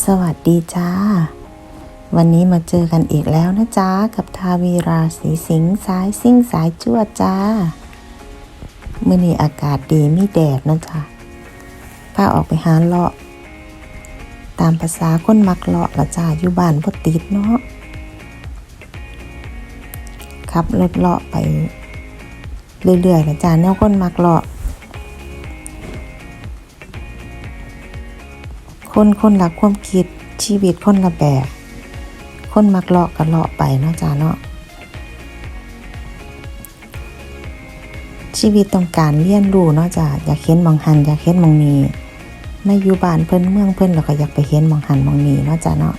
สวัสดีจ้า วันนี้มาเจอกันอีกแล้วนะจ๊ะกับทาวีราศีสิงสายซิ่งสายจวดจ้าเมื่อนี้อากาศดีมีแดดนะจ๊ะพาออกไปหาเลาะ ตามภาษาคนมักเลาะละจ้าอยู่บ้านพ่ติดเนาะขับรถเลาะไปเรื่อยๆละจ้าแนวคนมักเลาะ คนคนละความคิดชีวิตคนละแบบ คนมักเลาะก็เลาะไปเนาะจ้าเนาะชีวิตต้องการเรียนรู้เนาะจ้าอยากเห็นมองหันอยากเห็นมองนี้ไม่อยู่บ้านเพิ่นเมืองเพิ่นเราก็อยากไปเห็นมองหันมองนี้เนาะจ้าเนาะ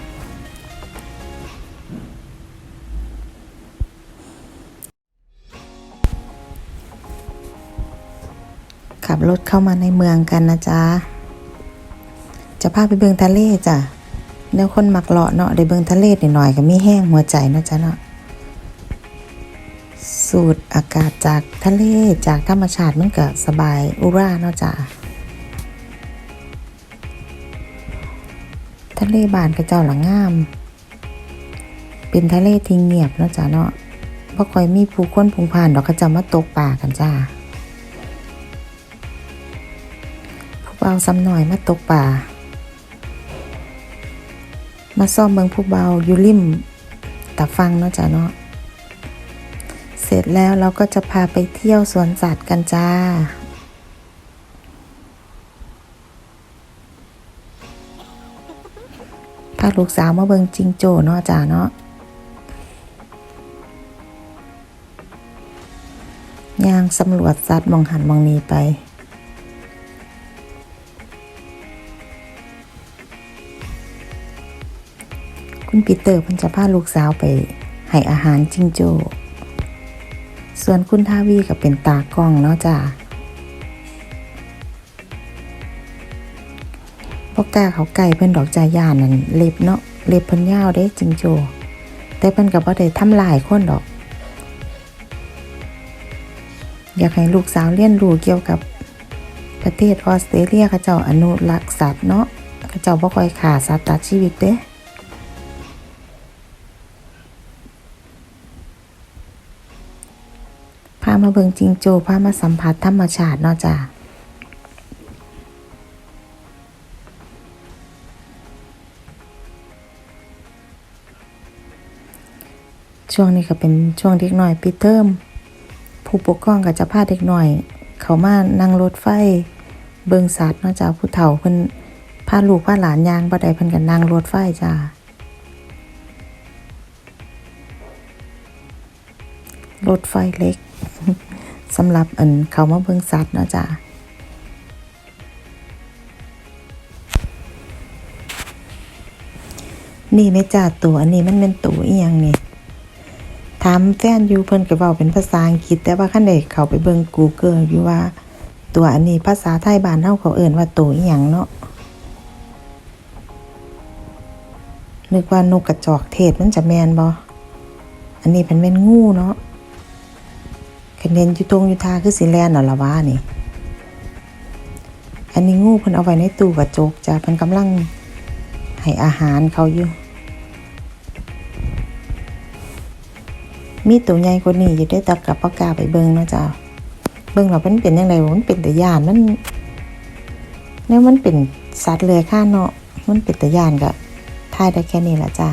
ขับรถเข้ามาในเมืองกันนะจ๊ะ จะพาไปเบิงทะเลจ้ะเดี๋ยวคนมักเลาะเนาะได้เบิงทะเลนิดหน่อยก็มีแห้งหัวใจเนาะจ๊ะเนาะสูดอากาศจากทะเลจากธรรมชาติมันก็สบายอุราเนาะจ้ะทะเลบานกระเจ้าหลังงาม เป็นทะเลที่เงียบเนาะจ้ะเนาะบ่ค่อยมีผู้คนพุงผ่านดอกเขาเจะมาตกป่ากันจ้าผู้เบาซ้ำหน่อยมาตกป่า มาซ่อมเมืองผู้เบาอยู่ริมตะฟังเนาะจ้ะเนาะเสร็จแล้วเราก็จะพาไปเที่ยวสวนสัตว์กันจ้า พาลูกสาวมาเบิงจิงโจ้เนาะจ้าเนาะย่างสำรวจสัตว์มองหันมองนีไป คุณปีเตอร์เพิ่นจะพาลูกสาวไปให้อาหารจิงโจ้ส่วนคุณทาวีก็เป็นตากล้องเนาะจ้าพวกกาเขาไก่เพิ่นดอกจายานนั่นเล็บเนาะเล็บเพิ่นยาวเด้จิงโจ้แต่เพิ่นก็บ่ได้ทำลายคนดอก อยากให้ลูกสาวเรียนรู้เกี่ยวกับประเทศออสเตรเลียเขาเจ้าอนุรักษ์สัตว์เนาะเขาเจ้าบ่ค่อยฆ่าสัตว์ตัดชีวิตเด้ามาเบิงจิงโจ้พามาสัมผัสธรรมชาติเนาะจ้ะช่วงนี้ก็เป็นช่วงเด็กหน่อยปิดเทอมผู้ปกครองก็จะพาเด็กหน่อย เขามานั่งรถไฟ เบิงสัตว์เนาะจ้ะผู้เฒ่าเพิ่นพาลูกพาหลานยางบ่ได้เพิ่นก็นั่งรถไฟจ้ะรถไฟเล็ก สำหรับอันเขามาเบิ่งสัตว์เนาะจ้ะนี่แม่จ้าตัวอันนี้มันเป็นตัวอีหยังนี่ถามแฟนอยู่เพิ่นก็เว้าเป็นภาษาอังกฤษ แต่ว่าคันได้เข้าไปเบิ่ง Google อยู่ว่า ตัวอันนี้ภาษาไทยบ้านเฮาเขาเอิ้นว่าตัวอีหยังเนาะนึกว่านกกระจอกเทศมันจะแมนบ่อันนี้เป็นแม่นงูเนาะ คะแนนอยู่ตรงอยู่ทาคือสิแลนน่ะละว่านี่ อันนี้งูเพิ่นเอาไว้ในตู้กระจกจ้ะเพิ่นกำลังให้อาหารเขาอยู่ มีตัวใหญ่กว่านี้อยู่ได้แต่กับปากกาไปเบิ่งเนาะจ้ะเบิ่งแล้วมันเป็นจังไดมันเป็นตะย่านมันเนี่ยมันเป็นสัตว์เลื้อยคลาเนาะมันเป็นตะย่านก็ทายได้แค่นี้ละจ้ะ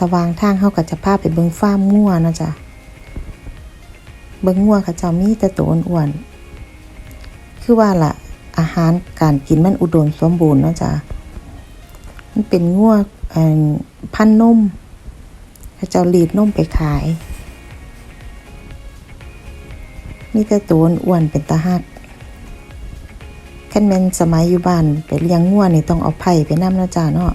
ระวางทางเฮาก็จะพาไปเบิ่งฟ้ามงัวเนาะจ้ะ เบิ่งงัวเขาเจ้ามีแต่ตัวอ้วนๆคือว่าล่ะอาหารการกินมันอุดมสมบูรณ์เนาะจ้ะมันเป็นงัวเอ่อพันธุ์นมเขาเจ้ารีดนุ่มไปขาย มีแต่ตัวอ้วนเป็นตาหักคันแมนสมัยอยู่บ้านไปเลี้ยงงัวนี่ต้องเอาไผ่ไปนำเนาะจ้ะเนาะ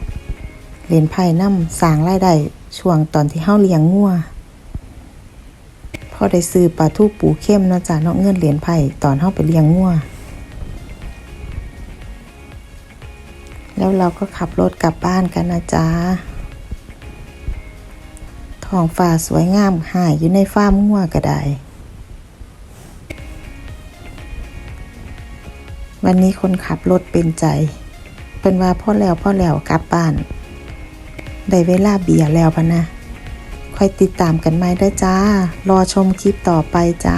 เลียงไผ่นำสร้างรายได้ช่วงตอนที่เฮาเลี้ยงงัว พ่อได้ซื้อปลาทูปูเข้มนะจ้ะนาะเงินเหรียญไผ่ตอนเฮาไปเลี้ยงงัวแล้วเราก็ขับรถกลับบ้านกันนะจ๊ะท้องฟ้าสวยงามหายอยู่ในฟาร์มงัวก็ได้วันนี้คนขับรถเป็นใจเพิ่นว่าพ่อแล้วพ่อแล้วกลับบ้าน ได้เวลาเบียร์แล้วพะนะ ค่อยติดตามกันใหม่ด้จ้า รอชมคลิปต่อไปจ้า